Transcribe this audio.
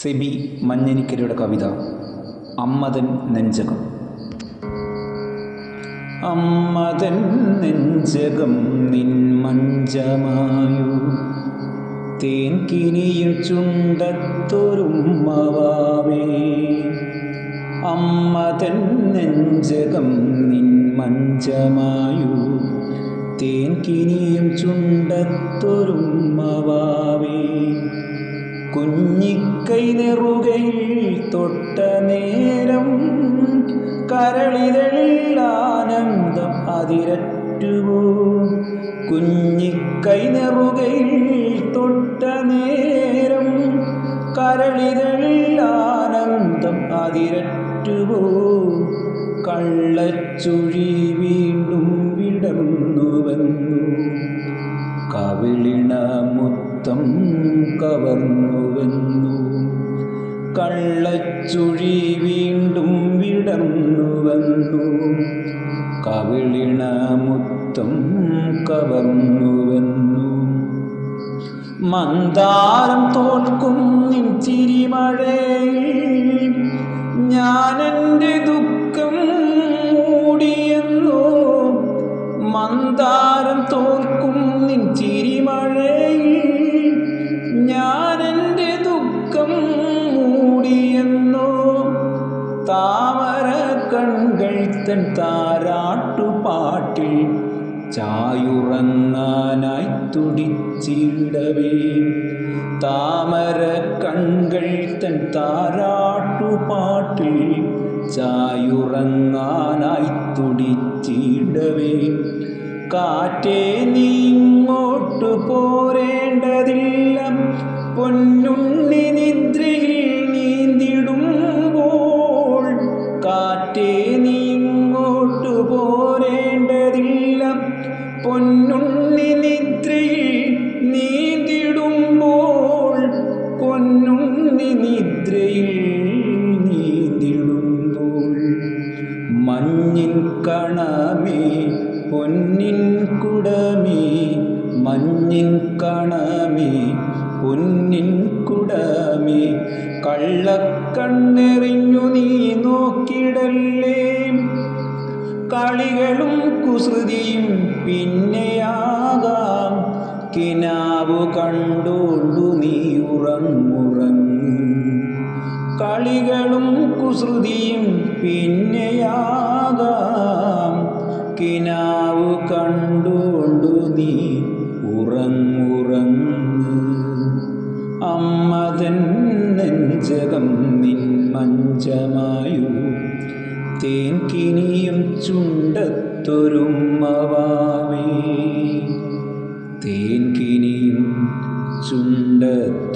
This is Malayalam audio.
സെബി മഞ്ഞനിക്കരയുടെ കവിത അമ്മതൻ നെഞ്ചകം. അമ്മതൻ നെഞ്ചകം നിൻ മഞ്ചമായു. തേൻകിനിയിൽ ചുണ്ടത്തൊരുമ്മവാവേ അമ്മതൻ നെഞ്ചകം നിൻ മഞ്ചമായു. തേൻകിനിയും ചുണ്ടത്തൊരുമ്മവാവേ കുഞ്ഞിക്കൈ നെറുകയിൽ തൊട്ട നേരം കരളിതളിൽ ആനന്ദം അതിരറ്റുവോ കുഞ്ഞിക്കൈ നെറുകയിൽ തൊട്ട നേരം കരളിതളിൽ ആനന്ദം അതിരറ്റുവോ കള്ളച്ചുഴി വീണ്ടും വിടർന്നുവന്നു. കവിളിണ മുത്തം കവർന്നുവെന്നു. കള്ളച്ചുഴി വീണ്ടും വിടർന്നുവെന്നു. കവിളിണ മുത്തം കവർന്നുവെന്നു. മന്ദാരം തോൽക്കും നിൻ ചിരിമഴയിൽ ഞാനെന്റെ ദുഃഖം മൂടിയെന്നു. മന്ദാരം തോൽക്കും നിൻ ചിരിമഴയിൽ താമര കൺകൾ തൻ താരാട്ടുപാട്ടിൽ ചായുറങ്ങാനായി തുടിച്ചിടവേ. താമര കൺകൾ തൻ താരാട്ടുപാട്ടിൽ ചായുറങ്ങാനായി തുടിച്ചിടവേ. കാറ്റേ നീ ഇങ്ങോട്ട് പോരേണ്ടതില്ല പൊന്നുണ്ണി പോരേണ്ടതില്ല പൊന്നുണ്ണി നിദ്രയിൽ നീന്തിടുമ്പോൾ പൊന്നുണ്ണി നിദ്രയിൽ നീന്തിടുമ്പോൾ മഞ്ഞിൻ കണമേ പൊന്നിൻ കുടമേ മഞ്ഞിൻ കണമേ പൊന്നിൻ കുടമേ കള്ളക്കണ്ണെറിഞ്ഞു നീ നോക്കിടല്ലേ. കളികളും കുസൃതിയും പിന്നെയാകാം. കിനാവ് കണ്ടോണ്ടു നീ ഉറങ്ങുറങ്ങ്. കളികളും കുസൃതിയും പിന്നെയാകാം. കിനാവ് കണ്ടോണ്ടു നീ ഉറങ്ങുറങ്ങ്. അമ്മതൻ നെഞ്ചകം നിൻ മഞ്ചമായു തേൻ കിനിയും ചുണ്ടത്തൊരുമ്മവാവേ തേൻ കിനിയും ചുണ്ടത്തൊരുമ്മവാ